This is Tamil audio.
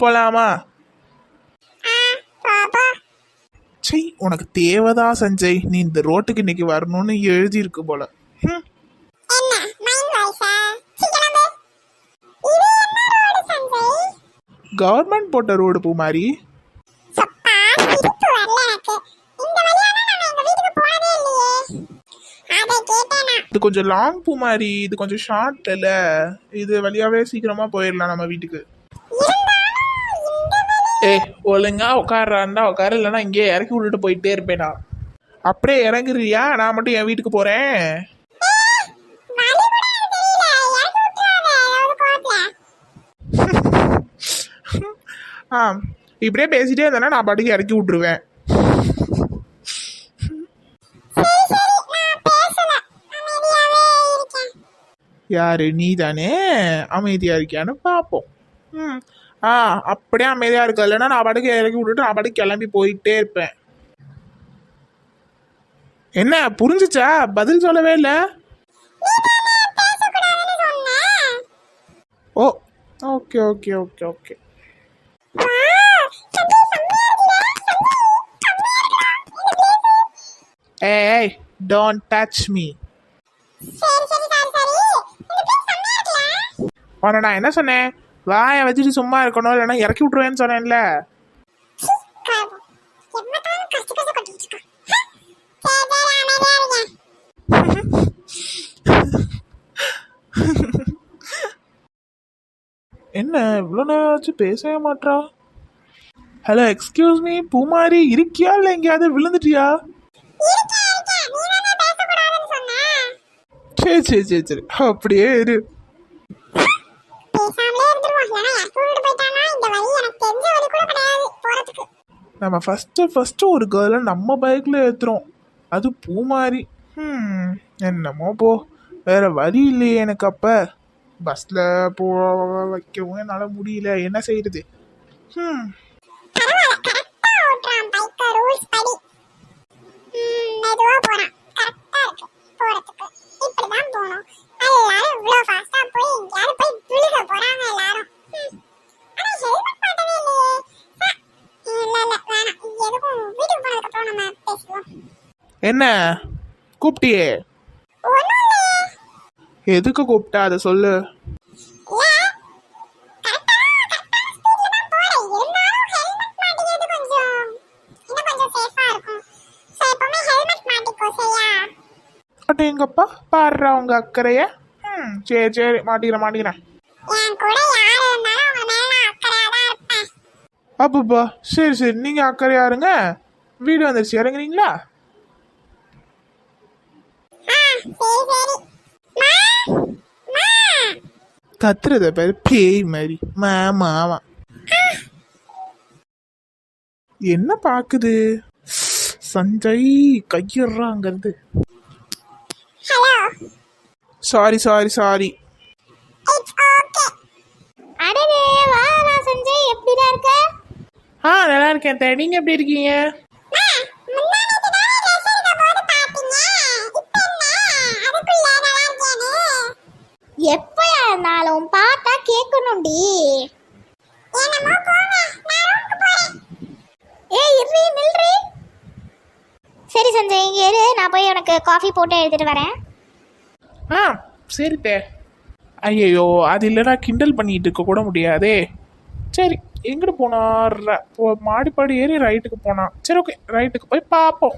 போலாமா? சை உனக்கு தேவைதான் சஞ்சய். நீ இந்த ரோட்டுக்கு இன்னைக்கு வரணும்னு எழுதியிருக்கு போல. கவர்மெண்ட் போட்ட ரோடு பூமாரி அதை கேட்டேனா? இது கொஞ்சம் லாங் பூமாரி இது கொஞ்சம் ஷார்ட் இல்ல இது வழியாவே சீக்கிரமா போயிடலாம் நம்ம வீட்டுக்கு. ஏய் ஒழுங்கா உட்கார்றாண்டா உட்கார இல்லைன்னா இங்கேயே இறக்கி விட்டுட்டு போயிட்டே இருப்பேனா அப்படியே இறங்குறியா? நான் மட்டும் என் வீட்டுக்கு போறேன். ஆ இப்படியே பேசிட்டே இருந்தேன்னா நான் பாட்டுக்கு இறக்கி விட்டுருவேன். யாரு நீ தானே அமைதியா இருக்கியான்னு பார்ப்போம். ம். ஆ அப்படியே அமைதியா இருக்க. இல்லைன்னா நான் பாட்டுக்கு இறக்கி விட்டுட்டு நான் பாட்டுக்கு கிளம்பி போயிட்டே இருப்பேன். என்ன புரிஞ்சுச்சா? பதில் சொல்லவே இல்லை? Oh okay okay okay okay. ஏய் டோன்ட் டச் மீ உன்னை நான் என்ன சொன்னேன்? வாயை வச்சுட்டு சும்மா இருக்கணும் இல்லைன்னா இறக்கி விட்டுருவேன்னு சொன்னேன்ல. என்ன இவ்வளோ நேரம் ஆச்சு பேசவே மாட்றா? ஹலோ எக்ஸ்கியூஸ் மீ பூமாரி இருக்கியா இல்லை எங்கேயாவது விழுந்துட்டியா? சரி சரி சரி சரி அப்படியே இரு. போயிட்டானா இந்த வழி எனக்கு தெரிஞ்ச வழி கூட கிடையாது போறதுக்கு. நம்ம ஃபஸ்ட்டு ஃபஸ்ட்டு ஒரு கேர்ளை நம்ம பைக்கில் ஏற்றுறோம் அது பூ மாதிரி என்னமோ போ. வேற வழி இல்லையே எனக்கு அப்போ. பஸ்ஸில் போ வைக்கவும் என்னால் முடியல. என்ன செய்யறது ம் என்ன? கூப்பிட்டியே எதுக்கு கூப்பிட்டா அதை சொல்லு. எங்கப்பா? பாடுறா உங்க அக்கறைய. ம் சரி சரி மாட்டிக்கிறேன் மாட்டிக்கிறேன். அப்பப்பா சரி சரி நீங்கள் அக்கறையா இருங்க. வீடு வந்துருச்சு இறங்குறீங்களா? கத்துறத பேர் பேய் மாதிரி மாமாவா என்ன பாக்குது சஞ்சய் கையிடுறாங்கிறது சாரி சாரி சாரி அடடே வா வா சஞ்சய் எப்படிடா இருக்க ஆ நல்லா இருக்கேன் தே நீங்க எப்படி இருக்கீங்க சொல்லணும்டி என்னமோ போங்க நான் போறேன். ஏய் இரு நில்றி. சரி சஞ்சய் இங்கே இரு. நான் போய் உனக்கு காஃபி போட்டு எடுத்துட்டு வரேன். ஆ சரி தே. ஐயையோ அது இல்லைனா கிண்டல் பண்ணிட்டு இருக்க கூட முடியாதே. சரி எங்கிட்டு போனா? மாடிப்பாடி ஏறி ரைட்டுக்கு போனான் சரி ஓகே ரைட்டுக்கு போய் பார்ப்போம்